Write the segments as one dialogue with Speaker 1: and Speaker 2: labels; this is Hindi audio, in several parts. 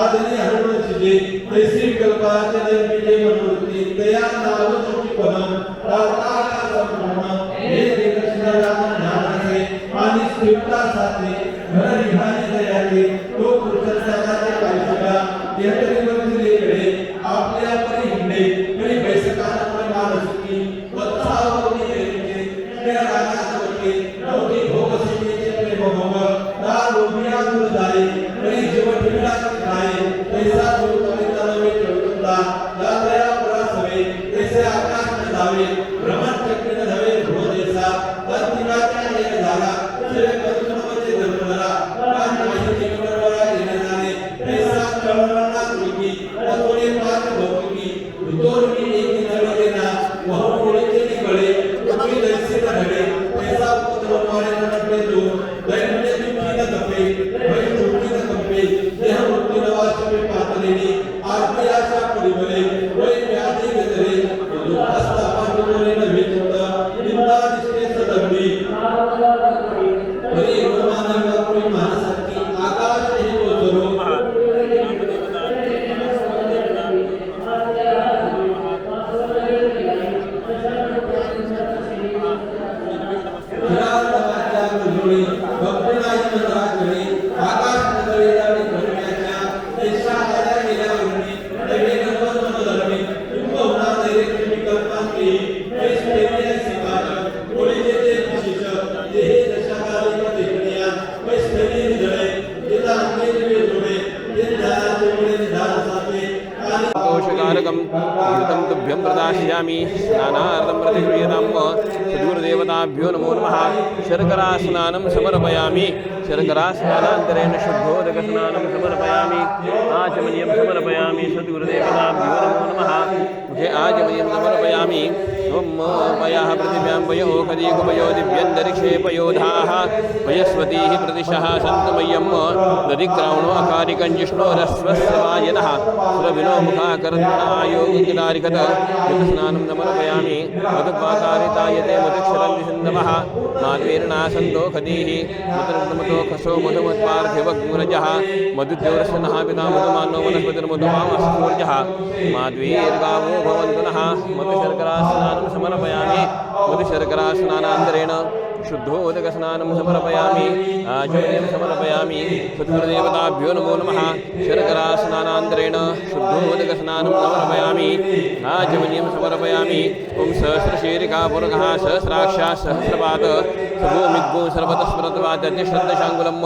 Speaker 1: हरण शिजे तैसे विकल्पाचे निर्मिते मनोवृत्ती दया नाव पदम, प्रार्थना संपूर्ण हे कृष्ण देखशिला ज्ञानाचे आणि स्थिरता साथे da
Speaker 2: dispensa da lei प्रदास्यामि स्नानार्थं प्रतिगृह्यतां सद्गुरुदेवताभ्यो नमो नमः। शर्करास्नानं समर्पयामि। शर्करास्नानान्तरेण शुद्धोदकस्नानं समर्पयामि। आचमनीयं समर्पयामि। सद्गुरुदेवताभ्यो नमो नमः। मुखे आचमनीयं समर्पयामि। त्वं पयः पृथिव्यां पय ओखदीकुपयो दिव्यन्तरिक्षे पयोधाः पयस्वतीः प्रतिशः सन्तु मह्यं दधिक्रावणो अकारिकं जिष्णोरस्वस्य वायनः। सुरभिनो मुखाकरणायोगिनारिकत युतस्नानं समर्पयामि मधुपाकारितायते मधुक्षरन्ति सिन्धवः नाद्वेर्णासन्तो खदीः। खसो मधुमत्पार्थिवग्मुरजः। मधुद्योरसनः पिता मधुमानो वनस्पतिर्मधुमामस्तूर्जः माद्वीर्गावो भवन्तु नः। समर्पयामि मधुशर्करास्नानान्तरेण शुद्धोदकस्नानं समर्पयामि आचमनीयं समर्पयामि सद्गुरुदेवताभ्यो नमो नमः। शर्करास्नानान्तरेण शुद्धोदकस्नानं समर्पयामि आचमनीयं समर्पयामि ॐ सहस्रशीरिका पुरकः सहस्राक्षा सहस्रपात सभूमिग्गो सर्वतस्मृतवाद्यश्रद्धशाङ्कुलं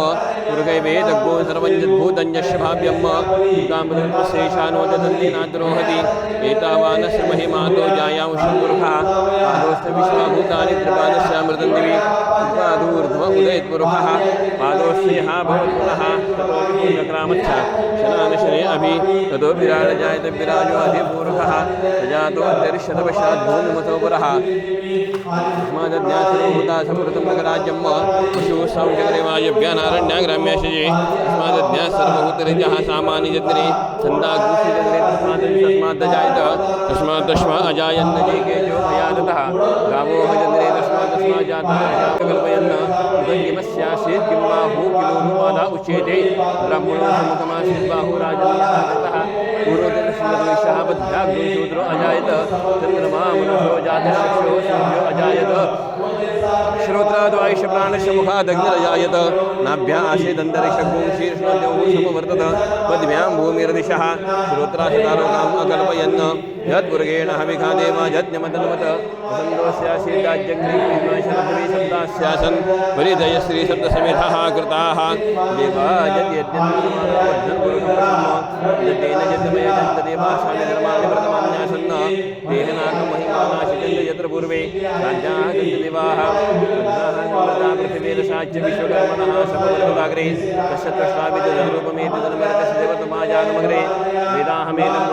Speaker 2: मृगैवेदग्गो सर्वञ्जद्भूतञ्जस्य भाव्यं कामदशेषानो ददन्तिनाद्रोहति एतावानस्य महिमातो जायामुषं पुरुषः पादोस्थ विश्वाभूतानि त्रिपादस्यामृतं दिवि कृपादूर्ध्व उदयत्पुरुषः पादोस्यः भवत्पुनः ततो विक्रमच्छ शनान अभि ततो विराट जायते विराजो अधिपूर्वः प्रजातोऽन्तरिशतवशात् भूमिमतो पुरः। अस्मादज्ञातिरोभूता समृतं नगराज्यं पशुः संजगरेवायभ्यानारण्याग्राम्यशये अस्मादज्ञा सर्वभूतरिजः सामान्यजत्रे छन्दागुषिजत्रे तस्मात् तस्माद् जायत तस्मात् तस्मा अजायन्न जेकेजो भयादतः गावो भजन्द्रे तस्मात् तस्मात् जातः कल्पयन् ਯਮਸ ਆਸੇ ਕਿਮਾ ਹੋ ਕਿਲੋ ਨੂਮਾ ਦਾ ਉਚੇ ਦੇ ਰਮੋ ਨੂ ਮਤਮਾਸੀ ਬਾਹੂ
Speaker 1: ਰਾਜਾ ਸਤਾ ਪੁਰੋ ਦੇ ਸੁਨ ਦੇ ਸ਼ਾਬਦ ਦਾ ਗੁਰੂ ਜੋਦਰ ਅਜਾਇਦ ਤਤਰਮਾ ਮਨੋ ਜੋ ਜਾਤ ਸ਼ਿਸ਼ੋ ਸੁਨ ਅਜਾਇਦ
Speaker 2: अजायत चन्द्रमा मनुष्यो जातशिक्षो सूर्यो अजायत श्रोत्राद्वायुष प्राणस्य मुखादग्निरजायत नाभ्या आसीदन्तरिक्षगुं शीर्ष्णद्यौ समवर्तत पद्भ्यां भूमिर्दिशः श्रोत्राशतालोकाम् अकल्पयन् यज्ञमतन्वत परिदयश्रीशब्दसमेधाः कृताः। देवा यद्यद्यन् यद्येन यद्मय यद्देवा स्वामि धर्माणि व्रतमान्यासन् तेन नाकं महिमाना यत्र पूर्वे राज्ञाः ആഗ്രഹി പശ്ചത്ത് സ്ഥാപിച്ച നിർമ്മേതി നിർമ്മലകശിവതുമാജാനമഗ്രേ വേദാഹമേതം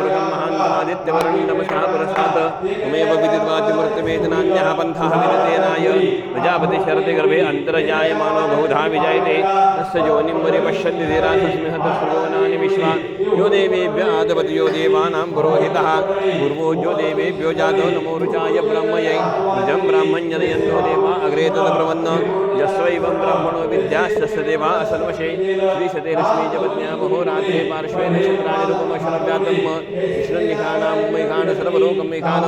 Speaker 2: पुरस्तात् ममेव विदित्वाद्यमृत्यमेतनान्यः पन्थाः प्रजापति शरते गर्भे अन्तर्जायमानो बहुधा विजायते। तस्य योनिं परिपश्यन्ति धीरा तस्मिन् हतस्रुवनानि विश्वा। यो देवेभ्य आदपति यो देवानां पुरोहितः। पूर्वो जो देवेभ्यो जातो, नमो रुचाय ब्रह्मयै। निजं ब्राह्मण्यनयन्तो देवा अग्रे तदब्रवन्न यस्वैवं ब्रह्मणो विद्यास्तस्य देवा असन्वशे। श्रीशते लक्ष्मी च पत्न्या महोरात्रे पार्श्वे नक्षत्राणि रूपमशरव्यातं विष्णुनिखानां मैखान सर्वलोकं मैखान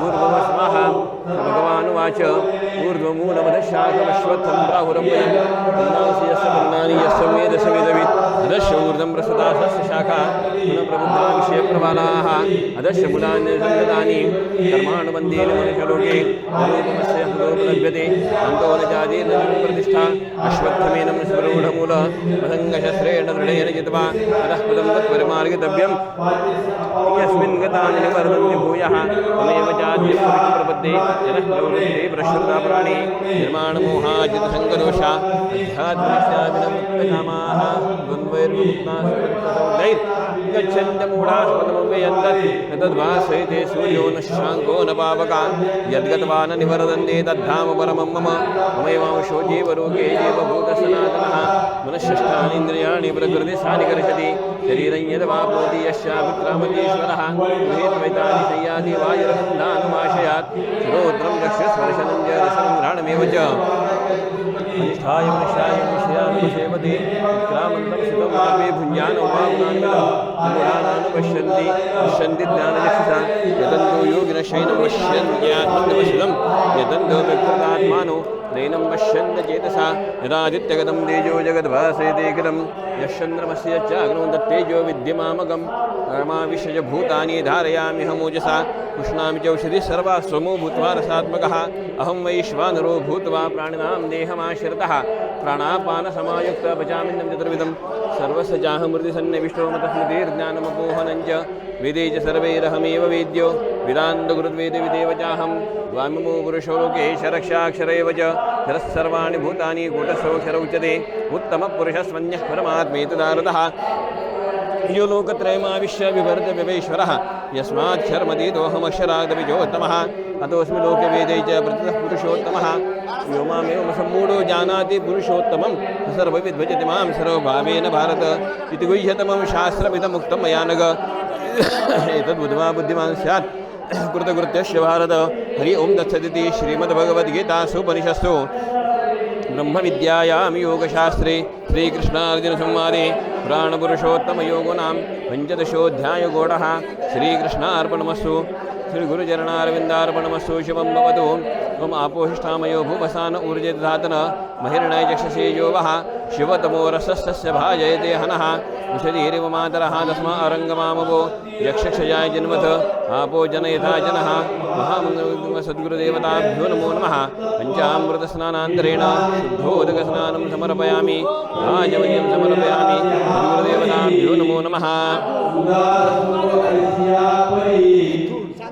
Speaker 2: पूर्वमस्माः भगवानुवाच ऊर्ध्वमूलमधशाखमश्वत्थं प्राहुरम्भयं अन्नांसि यस्य वर्णानि यस्य मेदशमिदवित् अदश्य ऊर्ध्वं प्रसदासस्य शाखा गुणप्रबुद्धा विषयप्रबालाः अदश्य मूलानि सन्ददानि कर्माणुबन्धेन मनुष्यलोके अरूपमस्य हृदोपलभ्यते अन्तो प्रतिष्ठा अश्वत्थमेनं स्वरूढमूल मदङ्गशस्त्रेण दृढेन जित्वा, अतः पदं तत्परिमार्गितव्यम्। यस्मिन् गतानि निवर्तन्ति भूयः तमेव जात्यं प्रपद्ये जनः प्रवृत्ते प्रश्रुता प्राणे निर्माणमोहाजितसङ्गदोषा। अध्यात्मस्यामिनमुक्तकामाः द्वन्द्वैर्विमुक्ताः गच्छन्त्यमूढास्पदमुपयन्तत् न सूर्यो न शशाङ्को न पावका यद्गत्वा न निवर्तन्ते तद्धाम परमं मम ममैवांशो जीवरोगे जीवभूतसनातनः मनःषष्ठानीन्द्रियाणि प्रकृतिस्थानि कर्षति शरीरं यद्वापोति यस्याभिक्रामतीश्वरः गृहीत्वैतानि संयाति वायुरन्धानुमाशयात् श्रोत्रं रक्ष्यस्पर्शनं च रसनं घ्राणमेव च अनिष्ठाय मनुष्याय विषयानुपसेवते विक्रामन्तं सुतमापे भुञ्जानोपागुणान्वितानुपश्यन्ति पश्यन्ति ज्ञानचक्षुषा यदन्तो योगिनशयनं पश्यन्त्यात्मनिपश्यतं यदन्तो व्यक्तात्मानो नैनं पश्यन्न चेतसा यदादित्यगतं तेजो जगद्भासयतेऽखिलं यश्चन्द्रमस्य चाग्नो दत्तेजो विद्यमामगं परमाविशज भूतानि धारयामि हमोजसा उष्णामि चौषधिः सर्वा स्वमो भूत्वा रसात्मकः अहं वैश्वानरो भूत्वा प्राणिनां देहमाश्रितः प्राणापानसमायुक्त भजामिन्नं चतुर्विधं सर्वस्य चाहमृतिसन्निविष्टो मतस्मृतिर्ज्ञानमपोहनं च वेदे च सर्वैरहमेव वेद्यो वेदान्तगुरुद्वेदविदेव चाहं वामिमो पुरुषो लोके शरक्षाक्षर एव च शरः भूतानि कूटस्थोऽक्षर उच्यते उत्तमपुरुषस्वन्यः परमात्मेतदारतः यो लोकत्रयमाविश्य विभर्त व्यवेश्वरः यस्माक्षरमतीतोऽहमक्षरादपि चोत्तमः अतोऽस्मि लोकवेदै च प्रतितः पुरुषोत्तमः यो मामेव सम्मूढो जानाति पुरुषोत्तमं स सर्वविद्भजति माँ सर्वभावेन भारत इति गुह्यतमं शास्त्रमिदमुक्तं मया नग एतद्बुद्ध्वा बुद्धिमान् स्यात् कृतकृत्यस्य भारत हरि ओं दत्सदिति श्रीमद्भगवद्गीतासूपनिषत्सु ब्रह्मविद्यायां योगशास्त्रे श्रीकृष्णार्जुनसंवादे ಪುರಾಣಪುರುಷೋತ್ತಮಯೋಗುನಾಂ ಪಂಚದಶೋಧ್ಯಾಯಗೋಡಃ. ಶ್ರೀಕೃಷ್ಣಾರ್ಪಣಮಸ್ಸು. श्रीगुरुचरणारविन्दार्पणमस्तु शिवं भवतु। त्वम् आपोहिष्ठामयो भूमसान ऊर्जितधातन। महिर्णय चक्षसेजो वः शिवतमो रसस्तस्य भाजयते हनः। विशदीरिव मातरः तस्मा अरङ्गमामवो यक्षक्षजाय जन्मथ। आपो जनयथा जनः। महामङ्गलसद्गुरुदेवताभ्यो नमो नमः। पञ्चामृतस्नानान्तरेण शुद्धोदकस्नानं समर्पयामि। राजवल्यं समर्पयामि। सद्गुरुदेवताभ्यो नमो नमः।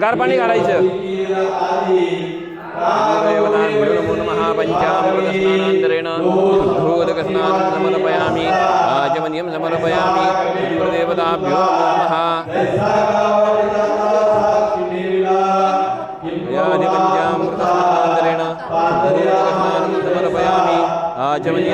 Speaker 2: गार पाणी घालायचं. देवताभ्यो नमो नमः पञ्चामृतस्नानान्तरेण शुद्धोदकस्नानं समर्पयामि आचमनीयं समर्पयामि देवताभ्यो नमो। नमः यादिपञ्चामृतस्नानान्तरेण शुद्धोदकस्नानं समर्पयामि आचमनीयं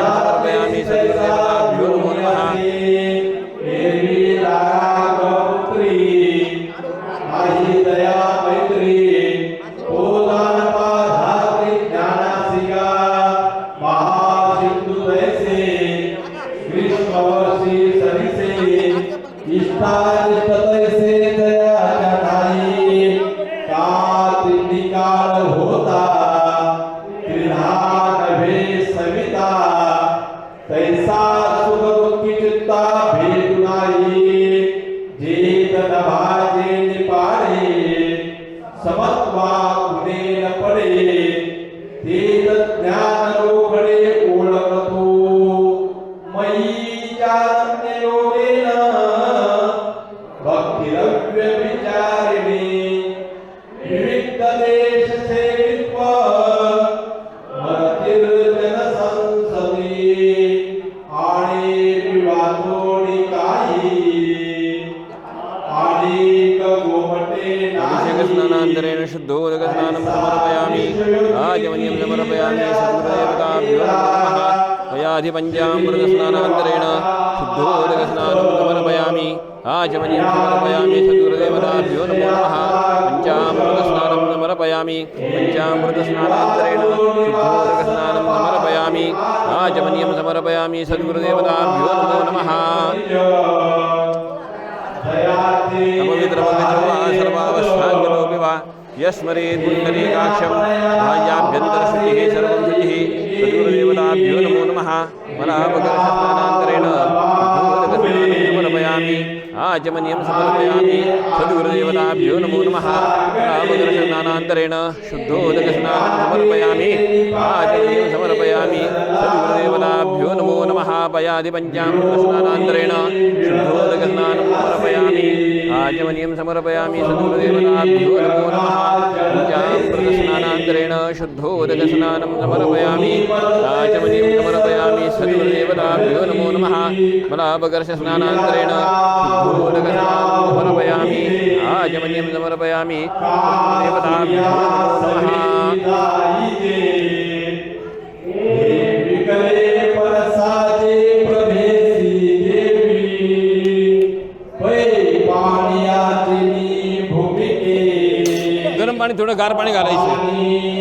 Speaker 1: जे तन
Speaker 2: वयाधिपञ्चामृतस्नानान्तरेण शुद्धोदकस्नानं समर्पयामि। आचमनीयं समर्पयामि नमो नमः। पञ्चामृतस्नानं समर्पयामि, पञ्चामृतस्नानान्तरेण शुद्धोदकस्नानं समर्पयामि। समर्पयामि, सद्गुरुदेवताभ्यो नमो नमः। वा। सर्वं शुचिः। सद्गुरुदेवताभ्यो नमो नमः मलापकर्षस्नानान्तरेण भूतकस्नानं समर्पयामि। आचमनीयं समर्पयामि सद्गुरुदेवताभ्यो नमो नमः। मलापकर्षस्नानान्तरेण शुद्धोदकस्नानं समर्पयामि आचमनीयं समर्पयामि सद्गुरुदेवताभ्यो नमो नमः। पयादिपञ्चामृतस्नानान्तरेण शुद्धोदकस्नानं समर्पयामि आचमनीयं समर्पयामि सद्गुरुदेवताभ्यो नमो नमः। पञ्चामृतस्नानान्तरेण शुद्धोदकस्नानं समर्पयामि आचमनीयं समर्पयामि सद्गुरुदेवताभ्यो नमो नमः। मलापकर्षस्नानान्तरेण शुद्धोदकस्नानं समर्पयामि आचमनीयं समर्पयामि सद्गुरुदेवताभ्यो नमो नमः
Speaker 1: विकले परसाचे प्रभेसी देवी पै पाण्याची भूमिके
Speaker 2: गरम पाणी थोडं गार पाणी घालायचं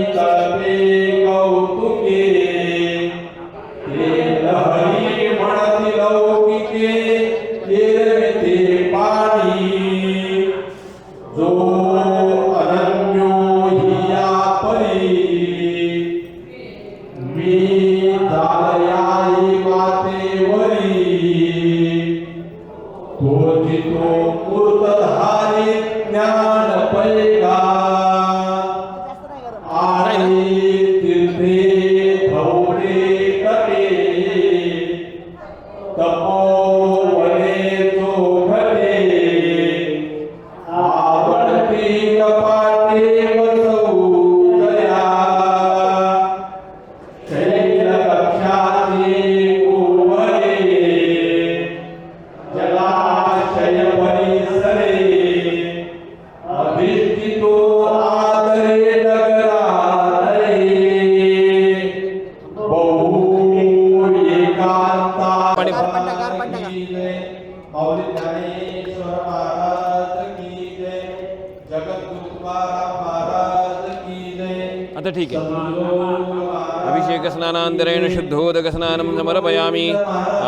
Speaker 2: अभिषेकस्नानान्तरेण शुद्धोदकस्नानं समर्पयामि।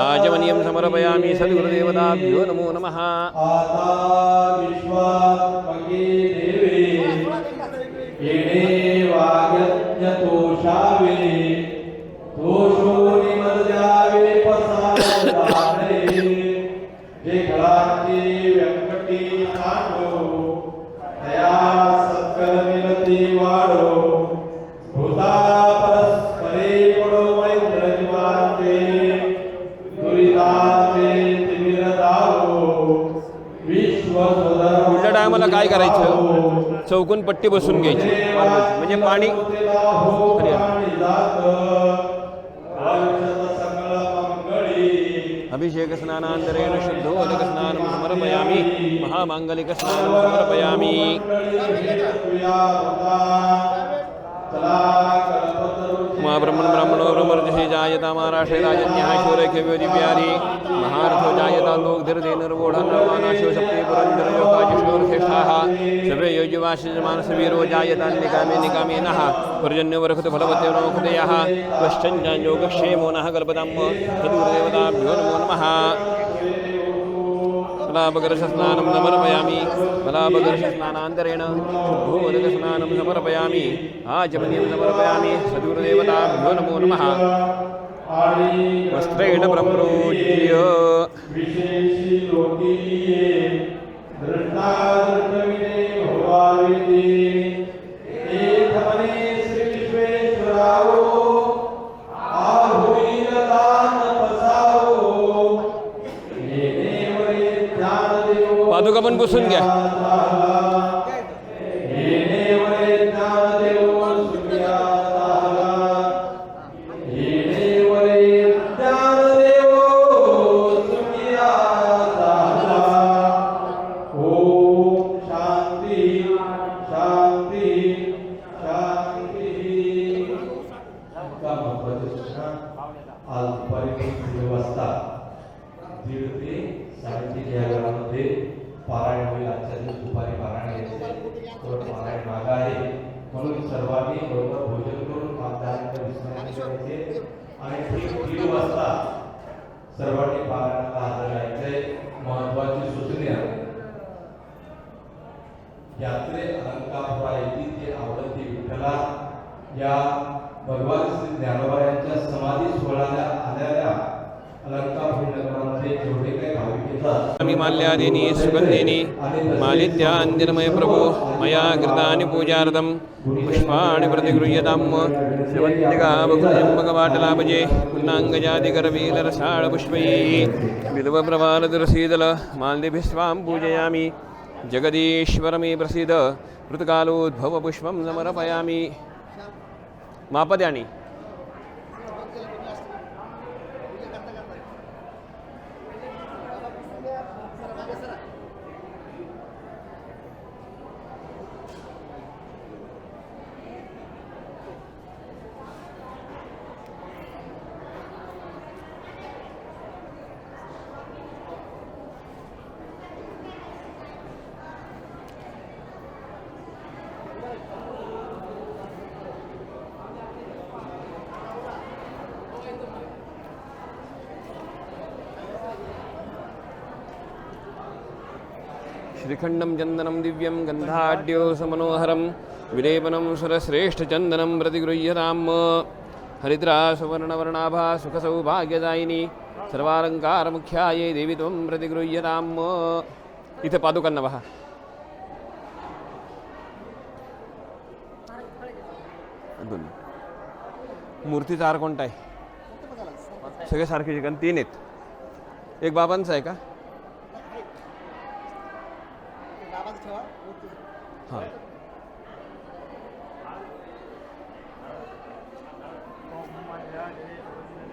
Speaker 2: आचमनीयं समर्पयामि। सद्गुरुदेवताभ्यो नमो नमः।
Speaker 1: विश्वात्मके
Speaker 2: मला काय करायचं? चौकून पट्टी बसून घ्यायची. म्हणजे पाणी अभिषेक स्नानांतरेण शुद्ध अधिक स्नान समर्पयामी। महामांगलिक स्नान समर्पयामी। मा ब्रह्मण ब्रह्मर्षि जायता, महाराष्ट्रे राजन्यः शूरैक्यव्योदिव्याधि महारथो जायता लोकधीर्धेनुर्वोढन्नमानाशो सप्ते पुरन्दरयोगाजिष्णोर्श्रेष्ठाः सर्वे योजिवाशिजमानसवीरो जायता, निकामे निकामे नः पर्जन्यवरखतु फलवत्यनो हृदयः क्वश्चञ्जायोगक्षेमो नः कल्पताम् सद्गुरुदेवताभ्यो नमो नमः। मलापकर्षस्नानं समर्पयामि। मलापकर्षस्नानान्तरेण शुद्धोदकस्नानं समर्पयामि। आचमनीयं समर्पयामि। सद्गुरुदेवताभ्यो नमो नमः। वस्त्रेण प्रम्रोज्य।
Speaker 1: विशेषी विश्रांती करायचे आणि ठीक दीड वाजता सर्वांनी पारायणाला हजर राहायचे महत्वाची सूचना यात्रे अलंकापुरा येथील ते आवडती विठ्ठला या भगवान श्री ज्ञानोबा यांच्या समाधी सोहळ्याला आलेल्या
Speaker 2: స్వామిమాల్యాదీని సుగంధిని మాలిత్యాందిరమయ ప్రభు మయా కృతాని పూజార్థం పుష్పాణి ప్రతిగృహ్యతాం శవంతికావృజం భగవాటలాభజే పుష్ణాంగజాతికరవీలరసాళపుష్పై విలువప్రవాలదురసీదల మాల్దిభిస్వాం పూజయామి జగదీశ్వరమే ప్రసీద ఋతుకాలోద్భవపుష్పం సమర్పయామి. మాపదాని श्रीखण्डं चन्दनं दिव्यं गन्धाढ्यो समनोहरं विलेपनं सुरश्रेष्ठचन्दनं प्रतिगृह्यतां हरिद्रा सुवर्णवर्णाभा सुखसौभाग्यदायिनी सर्वालङ्कारमुख्यायै देवि त्वं प्रतिगृह्यताम् इथ पादुकन्नवः। पहा दोन मूर्तीचा हार कोणता आहे सगळे सारखे कारण तीन आहेत. एक बाबांचा आहे का?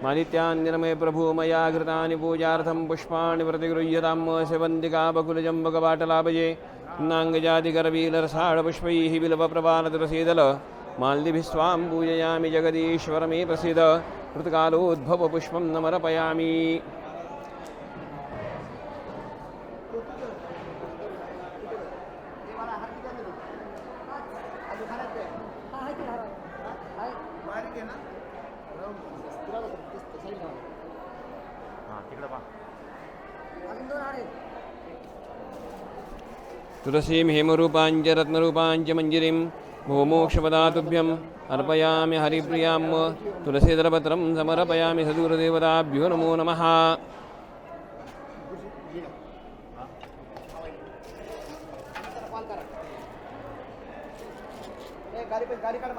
Speaker 2: मानित्यान्यनमय प्रभु मया घृतानि पूजार्थं पुष्पाणि प्रतिगृह्यतां सेवन्तिका बकुलजम्बकवाटलाभये नाङ्गजातिकरवीलरसाळपुष्पैः माल्दिभिस्वां माल्दिभिः स्वां पूजयामि जगदीश्वरमे प्रसीद ऋतुकालोद्भवपुष्पं नमर्पयामि। तुलसीं हेमरूपाञ्च रत्नरूपाञ्च मञ्जिरीं भोमोक्षपदातुभ्यम् अर्पयामि हरिप्रियाँ तुलसीधरपत्रं समर्पयामि सदूरदेवताभ्यो नमो नमः।
Speaker 3: गाडी पण गाडी काढ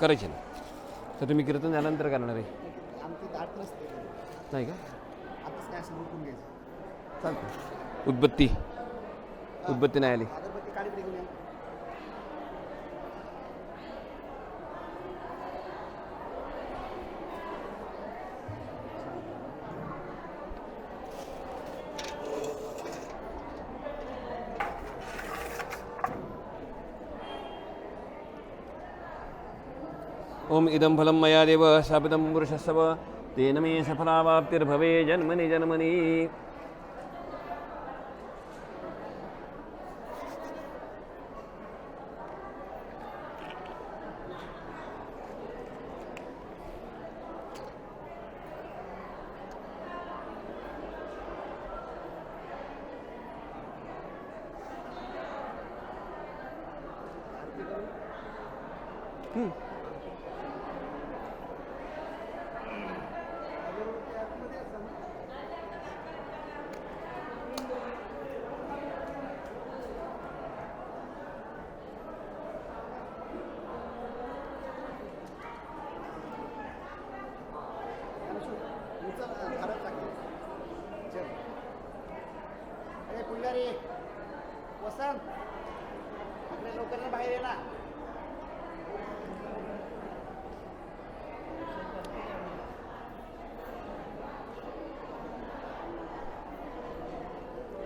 Speaker 2: करायचे ना तर तुम्ही कीर्तन झाल्यानंतर करणार आहे.
Speaker 3: आमची दाट नसते
Speaker 2: नाही का? चालतं उद्बत्ती. उद्बत्ती नाही आली. ओम इदम फलं मया देव शापितं पुरुषस्व तेन मे सफलावाप्तिर्भवे जन्मनि जन्मनि
Speaker 3: Hmm.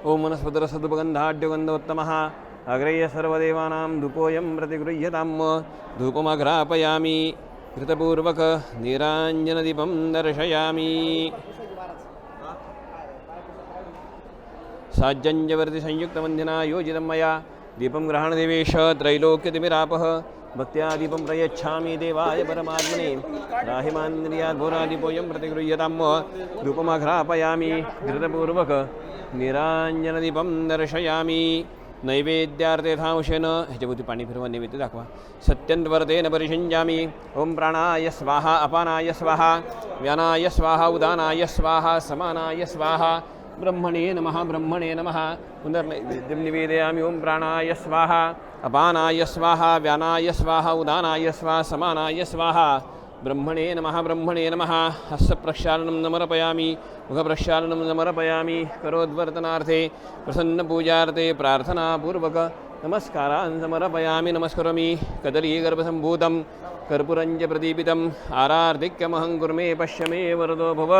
Speaker 2: ओम वनस्पतर सद्गंधाड्यगंधोत्तमः अग्रेय सर्वदेवानां धूपोऽयं प्रतिगृह्यताम् धूपमघ्रापयामि कृतपूर्वक निराञ्जनदीपं दर्शयामि साज्जञ्जवर्ति संयुक्तमन्दिना योजितं मया दीपं ग्रहणदेवेश त्रैलोक्यतिमिरापः भक्त्या दीपं प्रयच्छामि देवाय परमात्मने राहिमान्द्रियाद्भोरादीपोऽयं प्रतिगृह्यतां धूपमघ्रापयामि घृतपूर्वक निराञ्जनदीपं दर्शयामि। नैवेद्यार्थेथांशेन ह्याच्याभोवती पाणी फिरवा नैवेद्य दाखवा सत्यन्वर्तेन परिषिञ्जामि। ॐ प्राणाय स्वाहा, अपानाय स्वाहा, व्यानाय स्वाहा, उदानाय स्वाहा, समानाय स्वाहा। ब्रह्मणे नमः ब्रह्मणे नमः। पुनर्नैवेद्यं निवेदयामि। ॐ प्राणाय स्वाहा, अपानाय स्वाहा, व्यानाय स्वाहा, उदानाय स्वाहा, समानाय स्वाहा। ब्रह्मणे नमः ब्रह्मणे नमः। हस्तप्रक्षालनं नमर्पयामि मुखप्रक्षालनं नमर्पयामि। करोद्वर्तनार्थे प्रसन्नपूजार्थे प्रार्थनापूर्वक नमस्कारान् समर्पयामि, नमस्करोमि। कदलीगर्भसम्भूतं कर्पूरञ्च प्रदीपितम् आरार्धिक्यमहं कुर्मे पश्य मे वरदो भव।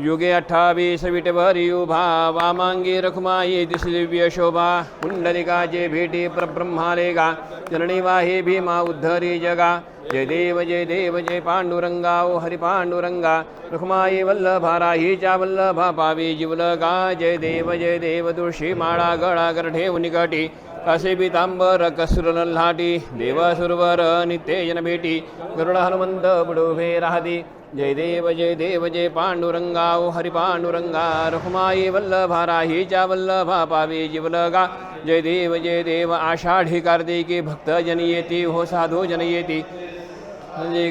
Speaker 2: युगे अठ्ठावीस विटभरियुभा वामांगी रखुमायी दिव्य शोभा कुंडलिकाचे भेटी परब्रह्मालेगा जननी वाहे भीमा उद्धरी जगा। जय देव जय देव, जय पांडुरंगा, ओ हरि पांडुरंगा। रुखमाई वल्लभा राहीच्या वल्लभा पावी जीवलगा जय देव जय देव, तुळशी माळा गळा गर्ढेव निकटी कासे पितांबर कसुर देवासुरवर नित्य जन भेटी। गरुड हनुमंत बुडोभे राहती। जय देव जय देव, जय पांडुरंगा, ओ हरि पांडुरंगा रखुमाई वल्लभा राहीच्या वल्लभा, पावी जीवलगा। जय देव जय देव आषाढी कार्तिकी भक्त जन येती हो साधू जन येती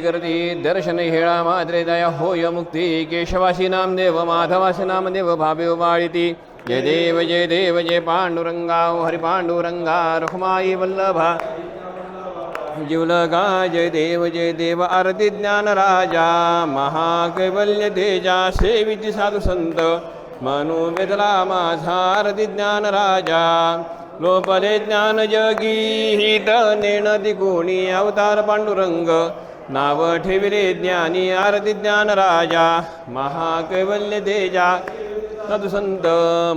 Speaker 2: करती, दर्शन हेळा मात्रे दया होय मुक्ती, केशवासी नामदेव, माधवासी नामदेव, भावे बाळिती जय देव जय देव, जय पांडुरंगा, ओ हरि पांडुरंगा रखुमाई वल्लभा। जीवलगा जय देव जय देव आरती ज्ञान राजा महाकैवल्य तेजा सेविती साधू संत मनोवेदला माझा आरती ज्ञान राजा. लोपले ज्ञान जगी हित नेण दिगुणी अवतार पांडुरंग नाव ठेविले ज्ञानी आरती ज्ञान राजा महाकैवल्य तेजा साधुसंत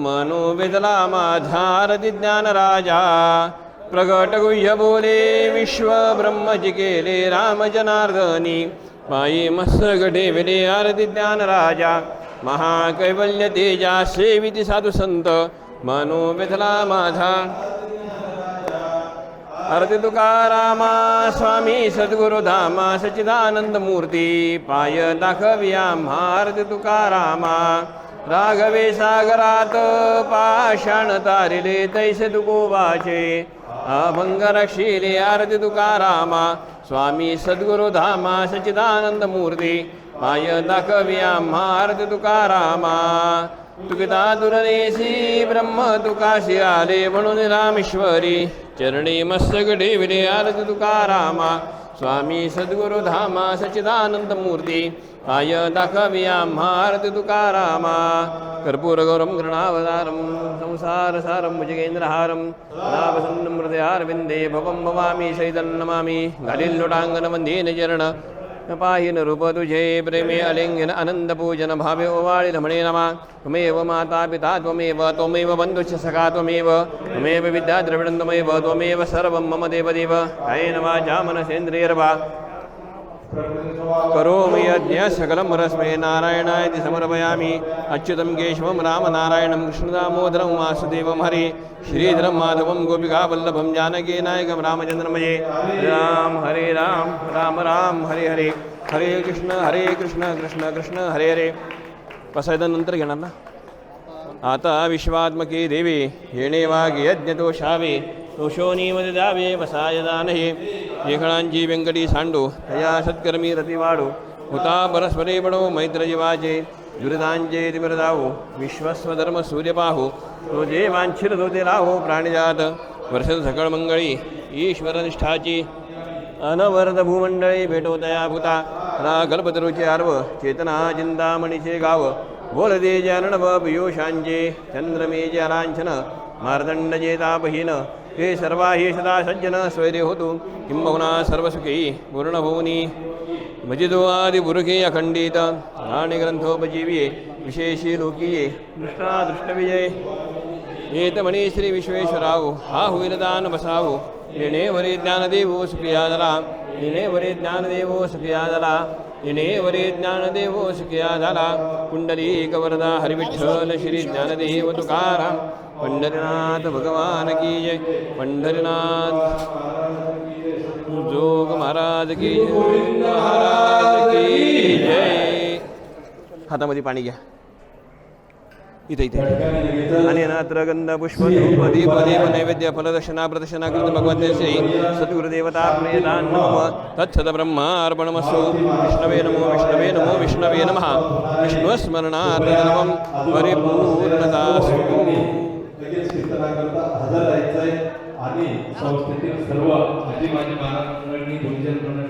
Speaker 2: मनोवेदला माझा आरती ज्ञान राजा. प्रगट गुह्य बोले विश्व ब्रह्मजी केले राम जनार्दनी पायी मत्सग ठेविले आरती ज्ञान राजा महाकैवल्य तेजा सेविती साधू संत। मनोवेधला माझा आरती तुकारामा स्वामी सद्गुरु धामा, सच्चिदानंद मूर्ती। पाय दाखविया आरती तुकारामा राघवे सागरात पाषाण तारिले तैसे अभंगरक्षीले आरती तुकारामा स्वामी सद्गुरु धामा सचिदानंद मूर्ती पाय दाखविया आरती तुकारामा तुकिता दुरदेशी ब्रह्म तुकाशी आले म्हणून रामेश्वरी चरणी मस्तक ठेविले आरती तुकारामा स्वामी सद्गुरु धामा सच्चिदानंद मूर्ती, आय दाखविया आरती तुकारामा, कर्पूरगौरं गृणावतारं संसारसारं भुजगेन्द्रहारं नाभसन्नं हृदयारविन्दे भवं भवामि शैतं नमामि गालिल्लुटाङ्गनवन्देन चरण पाहिन रूप तुझे प्रेमे अलिंगन आनंदपूजन भावे ओवाळी रमणे नमा त्वमेव माता पिता, त्वमेव त्वमेव बन्धुश्च सखा त्वमेव त्वमेव विद्या द्रविणं त्वमेव त्वमेव सर्वं मम देवदेव। कायेन वाचा मनसेन्द्रियर्वा करोमि यज्ञ सकलं रस्मे नारायणाय समर्पयामि। अच्युतं केशवं रामनारायणं कृष्णदामोदरं वासुदेवं हरे, श्रीधरं माधवं गोपिकावल्लभं जानकीनायकं रामचन्द्रमये। राम हरे राम राम राम, हरे हरे। हरे कृष्ण हरे कृष्ण कृष्ण कृष्ण, हरे हरे। बसायचं नंतर घेणार ना? आता विश्वात्मके देवे, येणे वागे यज्ञ दोषावे दोषोनीमध्ये दावे व्यंकटी सांडो तया सत्कर्मी रतिवाडू हुता परस्परे बडो मैत्रजीवाचे दुरितांचे तिमिरदावो विश्वस्वधर्म सूर्यपाहू तो जे वांछिर तो ते लाहो प्राणिजात वर्षद सकळ मंगळी ईश्वरनिष्ठाची अनवरद भूमंडळी भेटो तया भूता रा कल्पतरुचे आर्व चेतना चिंतामणीचे गाव बोलदे जननव पियुषांचे चंद्रमेचे अलांछन मार्दंडजे तापहीन ಹೇ ಸರ್ವಾಹಿ ಸದಾ ಸಜ್ಜನ ಸ್ವೈರ್ಯ ಹೊತು ಕಿಂಬವನ ಸರ್ವಸುಖಿ ಪೂರ್ಣಭೂನಿ ಭಜಿದುವಾದಿ ಬುರುಕಿ ಅಖಂಡಿತ ನಾಣ್ಯಗ್ರಂಥೋಪಜೀವಿಯೇ ವಿಶೇಷಿ ಲೋಕೀಯೇ. ಕೃಷ್ಣಾದೃಷ್ಟವಿಜಯೇ ಏತ ಶ್ರೀ ವಿಶ್ವೇಶ್ವರಾವು. ಆಹುವಿನದಾನ ಬಸಾವು. ನೀನೇ ವರಿ ಜ್ಞಾನದೇವೋ ಸುಖಿಯಾದರ. ನೀನೇ ವರಿ ಜ್ಞಾನದೇವೋ ಸುಖಿಯಾದರ. इनेवरे ज्ञानदेवो सुखिया झाला कुंडली कवरदा हरिविठ्ठल श्री ज्ञानदेव तुकाराम। पंढरीनाथ भगवान की जय। पंढरीनाथ जोग महाराज की महाराज की जय। हातामध्ये पाणी घ्या। इथे इथे आणि नात्र गंध पुष्प धूप दीप दीप नैवेद्य फलदर्शना प्रदर्शना कृत भगवते श्री सद्गुरुदेवता प्रियदान नम तत्सद ब्रह्मार्पणमस्तु विष्णवे नमो विष्णवे नमो विष्णवे नमः विष्णुस्मरणार्थ नमः परिपूर्णतास्तु
Speaker 1: लगेच कीर्तनाकरता हजर राहायचंय आणि संस्थेतील सर्व आजी माजी महाराज मंडळी गुरुजन मंडळी